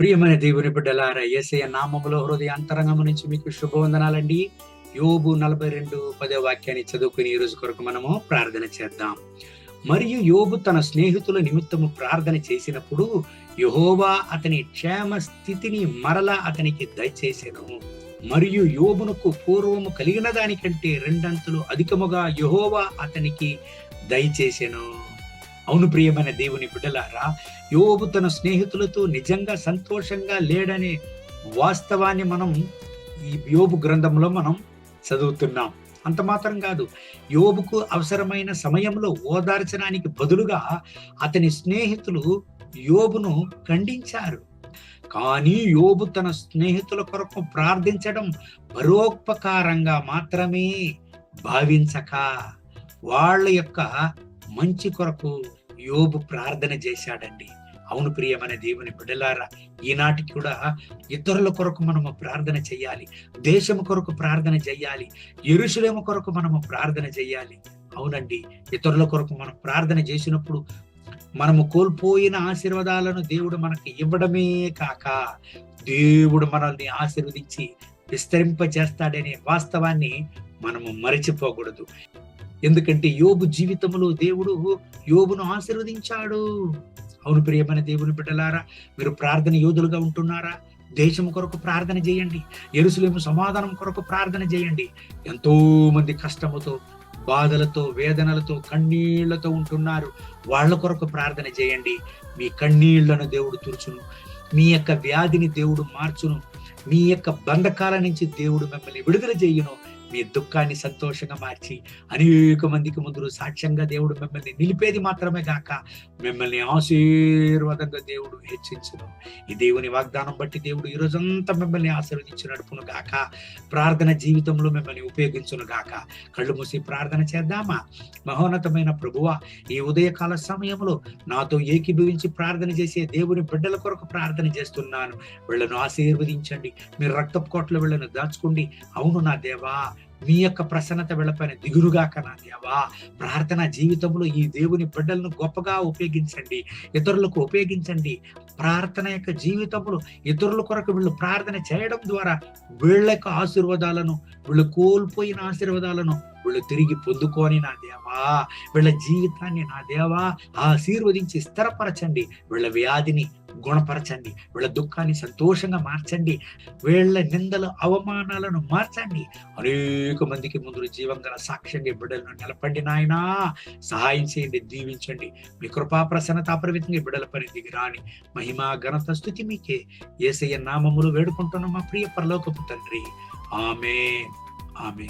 ప్రియమైన దేవుని బిడ్డలారా ఏసయ నామములో హృదయ అంతరంగం నుంచి మీకు శుభవందనాలండి. యోబు నలభై రెండు పదే వాక్యాన్ని చదువుకుని ఈ రోజు కొరకు మనము ప్రార్థన చేద్దాం. మరియు యోబు తన స్నేహితుల నిమిత్తము ప్రార్థన చేసినప్పుడు యహోవా అతని క్షేమ స్థితిని మరల అతనికి దయచేసెను మరియు యోబునకు పూర్వము కలిగిన దానికంటే రెండంతలు అధికముగా యహోవా అతనికి దయచేసెను అవును ప్రియమైన దేవుని బిడ్డలారా యోబు తన స్నేహితులతో నిజంగా సంతోషంగా లేడనే వాస్తవాన్ని మనం ఈ యోబు గ్రంథంలో మనం చదువుతున్నాం. అంత మాత్రం కాదు. యోబుకు అవసరమైన సమయంలో ఓదార్చడానికి బదులుగా అతని స్నేహితులు యోబును ఖండించారు. కానీ యోబు తన స్నేహితుల కొరకు ప్రార్థించడం పరోపకారంగా మాత్రమే భావించక వాళ్ళ యొక్క మంచి కొరకు యోబు ప్రార్థన చేశాడండి. అవును ప్రియమైన దేవుని బిడ్డలారా ఈనాటికి కూడా ఇతరుల కొరకు మనము ప్రార్థన చేయాలి. దేశం కొరకు ప్రార్థన చేయాలి. ఎరుసలేము కొరకు మనము ప్రార్థన చేయాలి. అవునండి ఇతరుల కొరకు మనం ప్రార్థన చేసినప్పుడు మనము కోల్పోయిన ఆశీర్వాదాలను దేవుడు మనకి ఇవ్వడమే కాక దేవుడు మనల్ని ఆశీర్వదించి విస్తరింప చేస్తాడనే వాస్తవాన్ని మనము మరిచిపోకూడదు. ఎందుకంటే యోబు జీవితంలో దేవుడు యోబును ఆశీర్వదించాడు. అవును ప్రియమైన దేవుని బిడ్డలారా మీరు ప్రార్థన యోధులుగా ఉంటున్నారా? దేశం కొరకు ప్రార్థన చేయండి. ఎరుసలేము సమాధానం కొరకు ప్రార్థన చేయండి. ఎంతో మంది కష్టముతో బాధలతో వేదనలతో కన్నీళ్ళతో ఉంటున్నారు. వాళ్ళ కొరకు ప్రార్థన చేయండి. మీ కన్నీళ్ళను దేవుడు తుడుచును. మీ యొక్క వ్యాధిని దేవుడు మార్చును. మీ యొక్క బంధకాల నుంచి దేవుడు మిమ్మల్ని విడుదల చేయును. మీ దుఃఖాన్ని సంతోషంగా మార్చి అనేక మందికి ముందు సాక్ష్యంగా దేవుడు మిమ్మల్ని నిలిపేది మాత్రమే కాక మిమ్మల్ని ఆశీర్వాదంగా దేవుడు హెచ్చించను. ఈ దేవుని వాగ్దానం బట్టి దేవుడు ఈ రోజంతా మిమ్మల్ని ఆశీర్వదించి నడుపును గాక. ప్రార్థన జీవితంలో మిమ్మల్ని ఉపయోగించును గాక. కళ్ళు మూసి ప్రార్థన చేద్దామా? మహోన్నతమైన ప్రభువ ఈ ఉదయకాల సమయంలో నాతో ఏకీభవించి ప్రార్థన చేసే దేవుని బిడ్డల కొరకు ప్రార్థన చేస్తున్నాను. వీళ్ళను ఆశీర్వదించండి. మీరు రక్తపు కోట్ల వీళ్ళను దాచుకోండి. అవును నా దేవా మీ యొక్క ప్రసన్నత వెళ్ళపైన దిగురుగాక నా దేవా ప్రార్థన జీవితంలో ఈ దేవుని బిడ్డలను గొప్పగా ఉపయోగించండి ఇతరులకు ఉపయోగించండి. ప్రార్థన యొక్క జీవితంలో ఇతరుల కొరకు వీళ్ళు ప్రార్థన చేయడం ద్వారా వీళ్ళ యొక్క ఆశీర్వాదాలను వీళ్ళు కోల్పోయిన ఆశీర్వాదాలను వీళ్ళు తిరిగి పొందుకొని నా దేవా వీళ్ళ జీవితాన్ని నా దేవా ఆశీర్వదించి స్థిరపరచండి. వీళ్ళ వ్యాధిని గుణపరచండి వీళ్ళ దుఃఖాన్ని సంతోషంగా మార్చండి వీళ్ళ నిందలు అవమానాలను మార్చండి. అనేక మందికి ముందు జీవం గల సాక్ష్యంగా బిడ్డలను నిలపండి నాయనా. సహాయం చేయండి దీవించండి. మీ కృపా ప్రసన్నత అపరిమితంగా బిడ్డల పని దిగిరాని మహిమా ఘనత స్థుతి మీకే. ఏసయ్య నామములు వేడుకుంటున్న మా ప్రియ పరలోకపు తండ్రి. ఆమె ఆమె